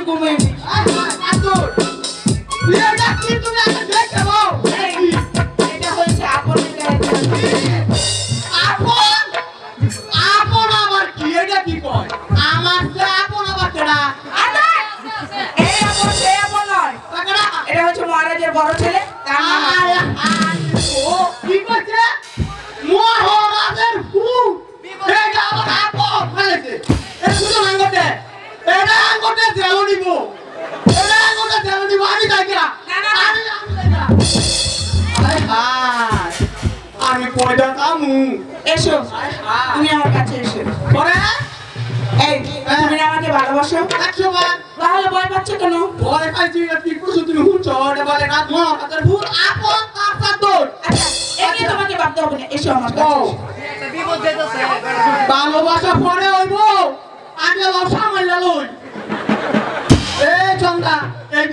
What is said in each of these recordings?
ficou bem. আমি পয়দা কামু এসো। তুমি আমার কাছে এসো। পরে? এই তুমি আমাকে ভালোবাসো? তাহলে ভয় পাচ্ছ কেন? ভয় পাইছি তুই কিছু তুমি বলে না তোমার কাছে ভুল আপন তার তার তোর এমনি তোমাকে ভাবতে হবে না। এসো আমার ভালোবাসা পরে হইব। আগে ব্যবসা মাইলা লই।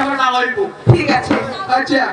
আমরা না হইব। ঠিক আছে। আচ্ছা।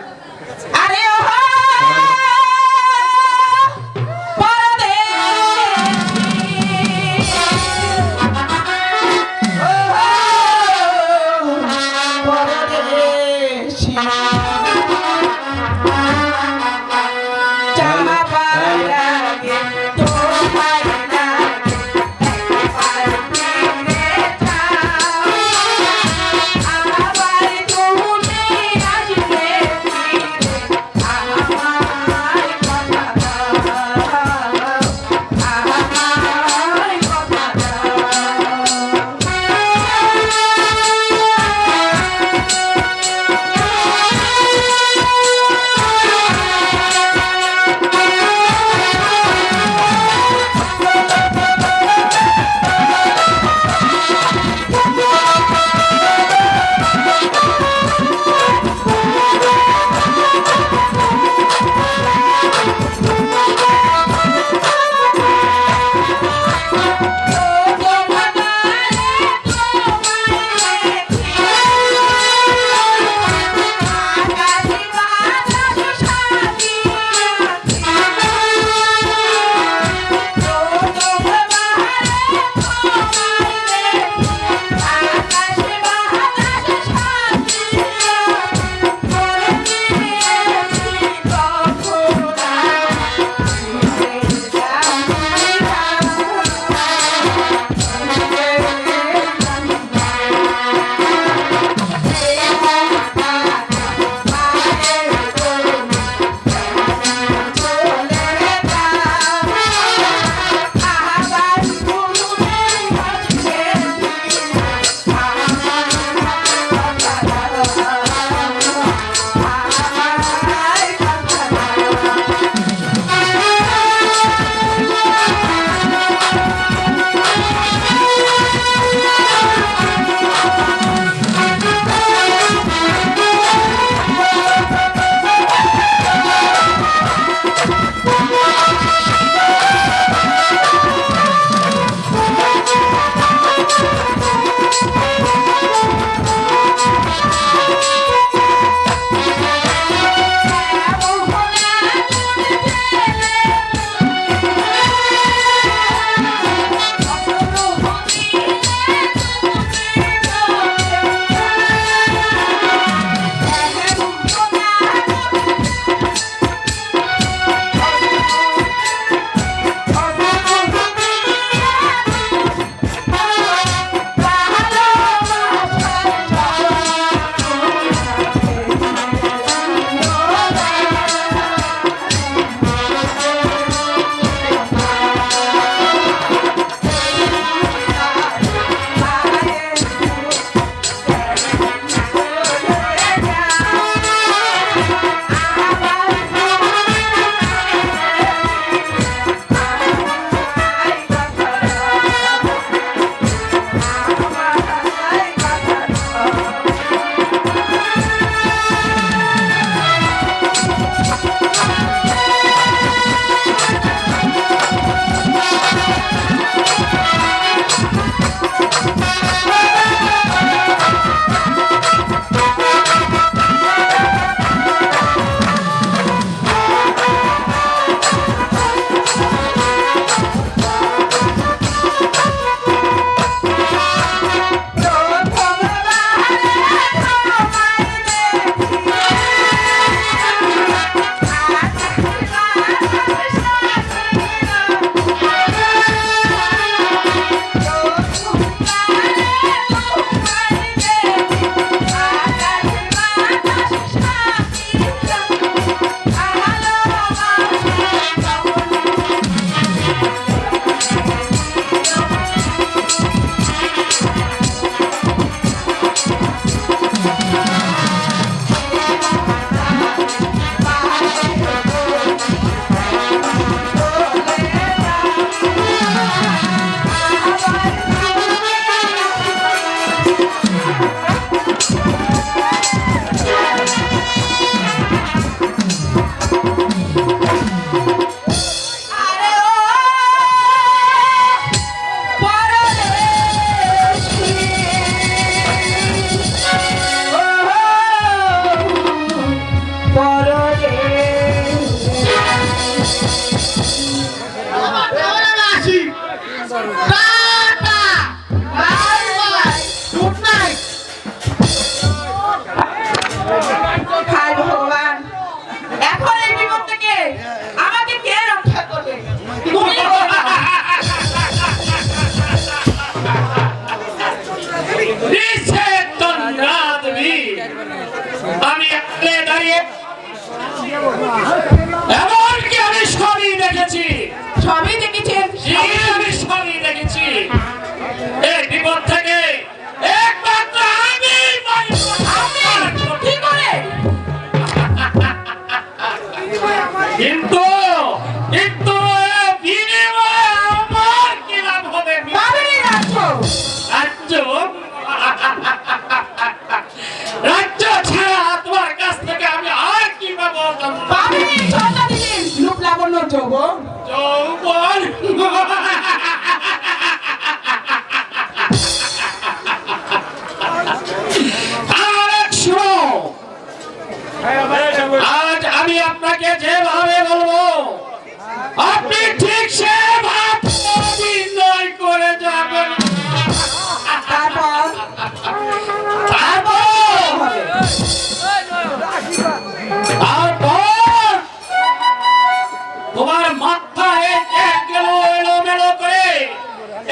মাথায় এক গেল এলোমেলো করে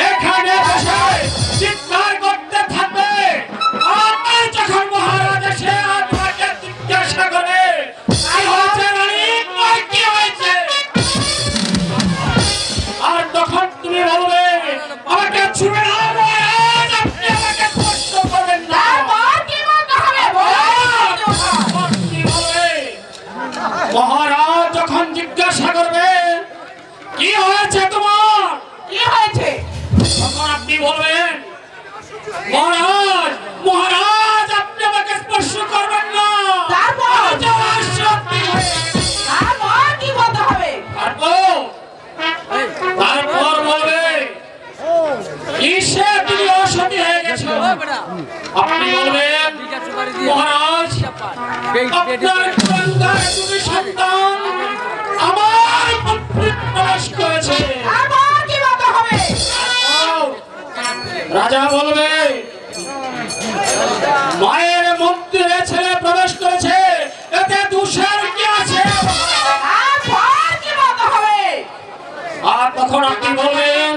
এখানে বসায় চিৎকার আপনি বলবেন মহারাজ আপনার গঙ্গায় দুটি সন্তান আমার প্রবেশ করেছে। রাজা বলবে মায়ের মন্দিরে ছেলে প্রবেশ করেছে এতে দোষের কি আছে? আর তখন আপনি বলবেন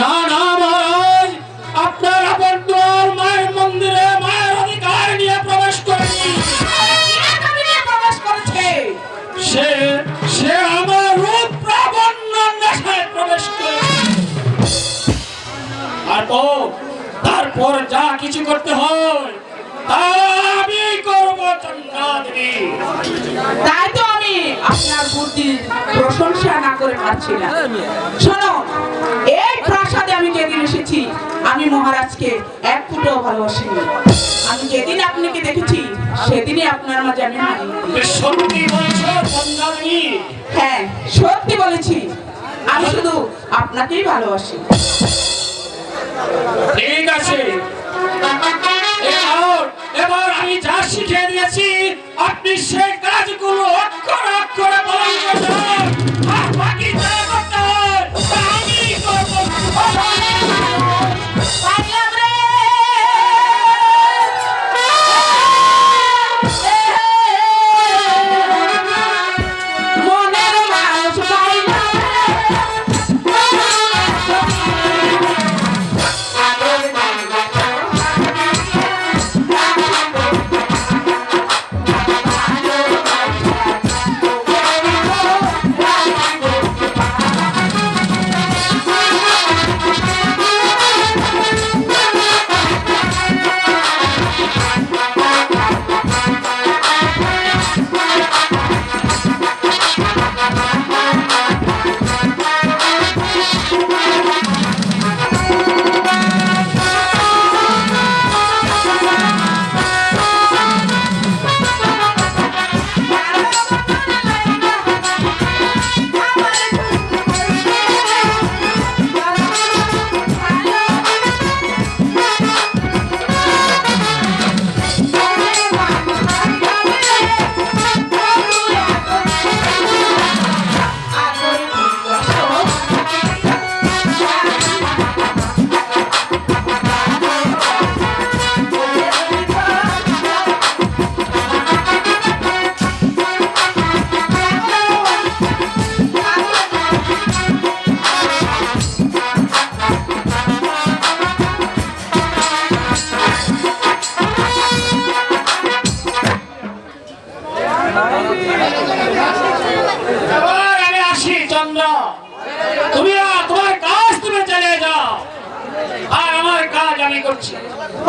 না না সে সে আমার রূপ প্রাবণ্য নেশায় প্রবেশ আর তো তারপর যা কিছু করতে হয়, তা আমি করব আমি আপনার বুদ্ধির প্রশংসা না করে পারছি না। শোনো এই প্রাসাদে আমি যেদিন এসেছি আমি মহারাজকে এক ফুটও ভালোবাসিনি। আমি যেদিন আপনাকে দেখেছি সেদিনই আপনার মাঝে আমি হ্যাঁ সত্যি বলেছি। আমি শুধু আপনাকেই ভালোবাসি। ঠিক আছে। এবার এবার আমি যা শিখিয়ে দিয়েছি আপনি সেই কাজগুলো অক্ষর கூட பழகி கொண்டார்